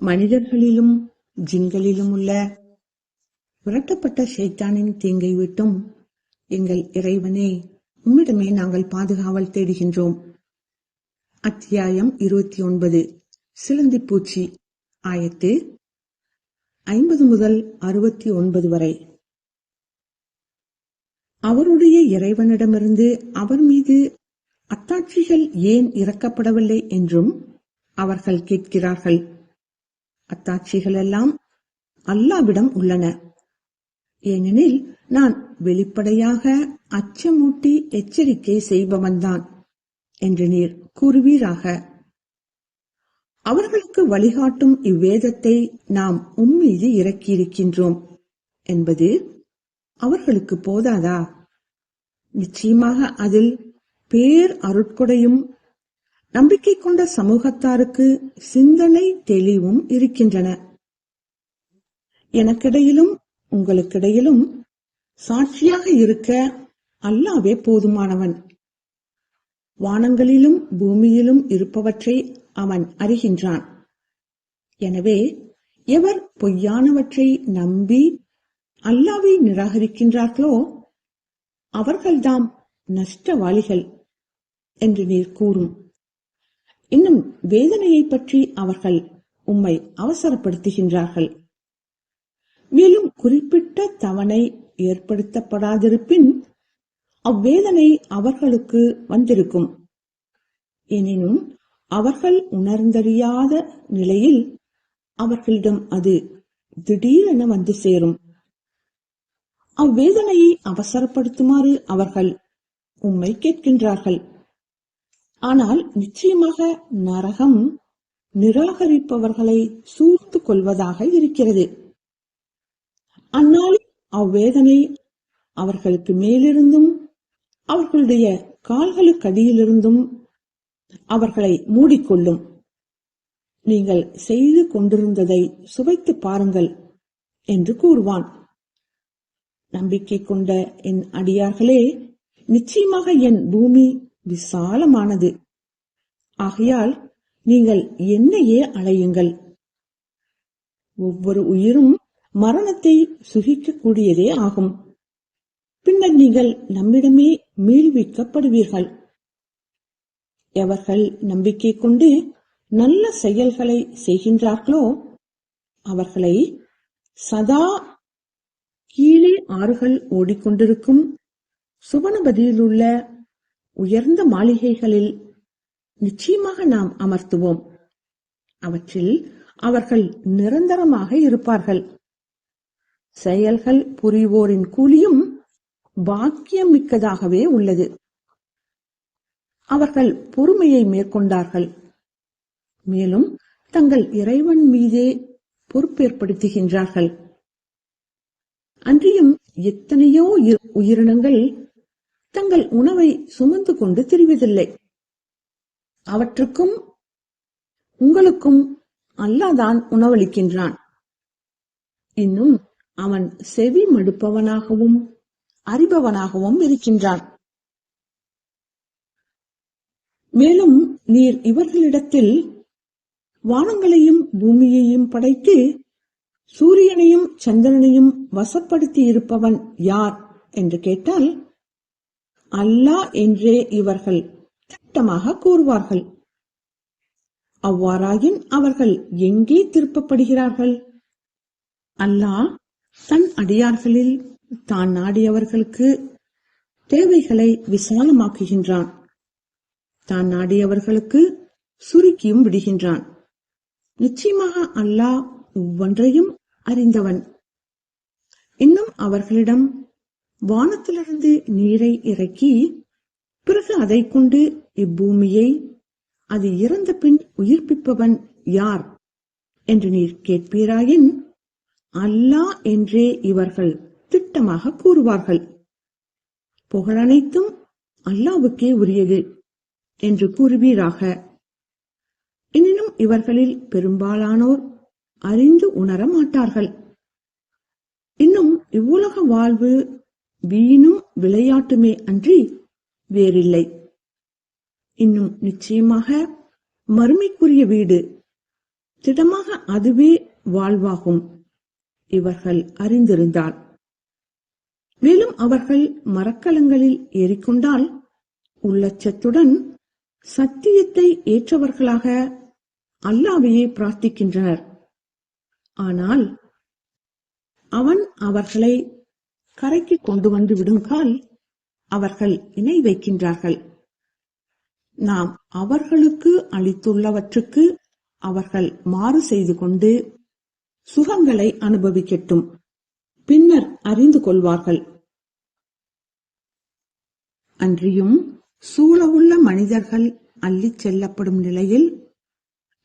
மனிதர்களிலும் ஜிங்களிலும் உள்ள விரட்டப்பட்ட ஷைத்தானின் தீங்கை விட்டும் எங்கள் இறைவனே உம்மிடமே நாங்கள் பாதுகாவல் தேடுகின்றோம். அத்தியாயம் இருபத்தி ஒன்பது சிலந்திப்பூச்சி ஆயத்து ஐம்பது முதல் அறுபத்தி ஒன்பது வரை. அவருடைய இறைவனிடமிருந்து அவர் மீது அத்தாட்சிகள் ஏன் இறக்கப்படவில்லை என்றும் அவர்கள் கேட்கிறார்கள். அத்தாட்சிகள் எல்லாம் அல்லாவிடம் உள்ளன. ஏனெனில் நான் வெளிப்படையாக அச்சமூட்டி எச்சரிக்கை செய்பவன்தான் என்று நீர் கூறுவீராக. அவர்களுக்கு வழிகாட்டும் இவ்வேதத்தை நாம் உம்மீது இறக்கியிருக்கின்றோம் என்பது அவர்களுக்கு போதாதா? நிச்சயமாக அதில் பேர் அருட்கொடையும் நம்பிக்கை கொண்ட சமூகத்தாருக்கு சிந்தனை தெளிவும் இருக்கின்றன. எனக்கிடையிலும் உங்களுக்கிடையிலும் சாட்சியாக இருக்க அல்லாவே போதுமானவன். வானங்களிலும் பூமியிலும் இருப்பவற்றை அவன் அறிகின்றான். எனவே எவர் பொய்யானவற்றை நம்பி அல்லாவை நிராகரிக்கின்றார்களோ அவர்கள்தாம் நஷ்டவாளிகள் என்று நீர் கூறும். இன்னும் வேதனையை பற்றி அவர்கள் உம்மை அவசரப்படுத்துகின்றார்கள். மேலும் குறிப்பிட்ட தவணை ஏற்படுத்தப்படாதிருப்பின் அவ்வேதனை அவர்களுக்கு வந்திருக்கும். எனினும் அவர்கள் உணர்ந்தறியாத நிலையில் அவர்களிடம் அது திடீரென வந்து சேரும். அவ்வேதனையை அவசரப்படுத்துமாறு அவர்கள் உம்மை கேட்கின்றார்கள். ஆனால் நிச்சயமாக நரகம் நிராகரிப்பவர்களை சூழ்த்து கொள்வதாக இருக்கிறது. அந்நாளில் அவ்வேதனை அவர்களுக்கு மேலிருந்தும் அவர்களுடைய கால்களுக்கடியிலிருந்தும் அவர்களை மூடிக்கொள்ளும். நீங்கள் செய்து கொண்டிருந்ததை சுவைத்து பாருங்கள் என்று கூறுவான். நம்பிக்கை கொண்ட என் அடியார்களே நிச்சயமாக என் பூமி விசாலமானது. ஆகையால் நீங்கள் என்னையே அலையுங்கள். ஒவ்வொரு உயிரும் மரணத்தை சுகிக்கக்கூடியதே ஆகும். பின்னர் நீங்கள் நம்மிடமே மீள்விக்கப்படுவீர்கள். எவர்கள் நம்பிக்கை கொண்டு நல்ல செயல்களை செய்கின்றார்களோ அவர்களை சதா கீழே ஆறுகள் ஓடிக்கொண்டிருக்கும் சுவனபதியிலுள்ள உயர்ந்த மாளிகைகளில் நிச்சயமாக நாம் அமர்த்துவோம். அவற்றில் அவர்கள் நிரந்தரமாக இருப்பார்கள். செயல்கள் புரிவோரின் கூலியும் பாக்கியம் மிக்கதாகவே உள்ளது. அவர்கள் பொறுமையை மேற்கொண்டார்கள். மேலும் தங்கள் இறைவன் மீதே பொறுப்பேற்படுத்துகின்றார்கள். அன்றியும் எத்தனையோ உயிரினங்கள் தங்கள் உணவை சுமந்து கொண்டு திரிவதில்லை. அவற்றுக்கும் உங்களுக்கும் அல்லாதான் உணவளிக்கின்றான். இன்னும் அவன் செவி மடுப்பவனாகவும் அறிபவனாகவும் இருக்கின்றான். மேலும் நீர் இவர்களிடத்தில் வானங்களையும் பூமியையும் படைத்து சூரியனையும் சந்திரனையும் வசப்படுத்தி இருப்பவன் யார் என்று கேட்டால் அல்லாஹ் என்றே இவர்கள் திட்டமாக கூறுவார்கள். அவ்வாறாயின் அவர்கள் எங்கே திருப்பப்படுகிறார்கள்? அல்லாஹ் தன் அடியார்களில் தான் நாடியவர்களுக்கு தேவைகளை விசாலமாக்குகின்றான். தான் நாடியவர்களுக்கு சுருக்கியும் விடுகின்றான். நிச்சயமாக அல்லாஹ் ஒவ்வொன்றையும் அறிந்தவன். இன்னும் அவர்களிடம் வானத்திலிருந்து நீரை இறக்கி பிறகு அதை கொண்டு இப்பூமியை அது இறந்த பின் உயிர்ப்பிப்பவன் யார் என்று நீர் கேட்பீராயின் அல்லாஹ் என்றே இவர்கள் திட்டமாக கூறுவார்கள். புகழனைத்தும் அல்லாவுக்கே உரியது என்று கூறுவீராக. எனினும் இவர்களில் பெரும்பாலானோர் அறிந்து உணர மாட்டார்கள் இன்னும் இவ்வுலக வாழ்வு வீணும் விளையாட்டுமே அன்றி வேறில்லை. இன்னும் நிச்சயமாக மறுமைக்குரிய வீடு திடமாக அதுவே வாழ்வாகும். இவர்கள் அறிந்திருந்தார் மேலும் அவர்கள் மரக்கலங்களில் ஏறிக்கொண்டால் உள்ளச்சத்துடன் சத்தியத்தை ஏற்றவர்களாக அல்லாவையே பிரார்த்திக்கின்றனர். ஆனால் அவன் அவர்களை கரைக்கு கொண்டு வந்து விடுங்கால் அவர்கள் இணை வைக்கின்றார்கள். நாம் அவர்களுக்கு அளித்துள்ளவற்றுக்கு அவர்கள் மாறு செய்து கொண்டு சுகங்களை அனுபவிக்கட்டும். பின்னர் அறிந்து கொள்வார்கள். அன்றியும் சூழவுள்ள மனிதர்கள் அள்ளிச் செல்லப்படும் நிலையில்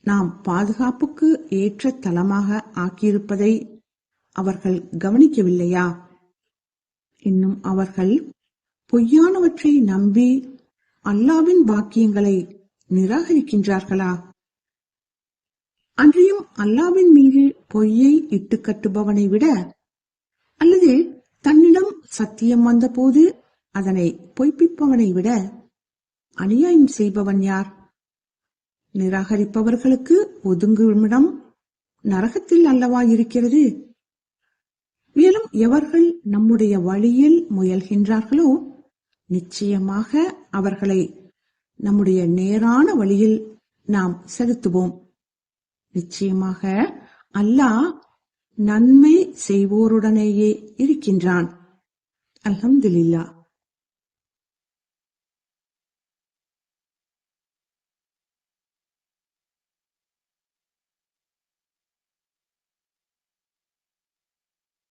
நாம் பாதுகாப்புக்கு ஏற்ற தளமாக ஆக்கியிருப்பதை அவர்கள் கவனிக்கவில்லையா? இன்னும் அவர்கள் பொய்யானவற்றை நம்பி அல்லாவின் பாக்கியங்களை நிராகரிக்கின்றார்களா? அன்றியும் அல்லாவின் மீது பொய்யை இட்டு கட்டுபவனை விட அல்லது தன்னிடம் சத்தியம் வந்தபோது அதனை பொய்ப்பிப்பவனை விட அநியாயம் செய்பவன் யார்? நிராகரிப்பவர்களுக்கு ஒதுங்குமிடம் நரகத்தில் அல்லவா இருக்கிறது? மேலும் எவர்கள் நம்முடைய வழியில் முயல்கின்றார்களோ நிச்சயமாக அவர்களை நம்முடைய நேரான வழியில் நாம் செலுத்துவோம். நிச்சயமாக அல்லாஹ் நன்மை செய்வோருடனேயே இருக்கின்றான். அல்ஹம்துலில்லா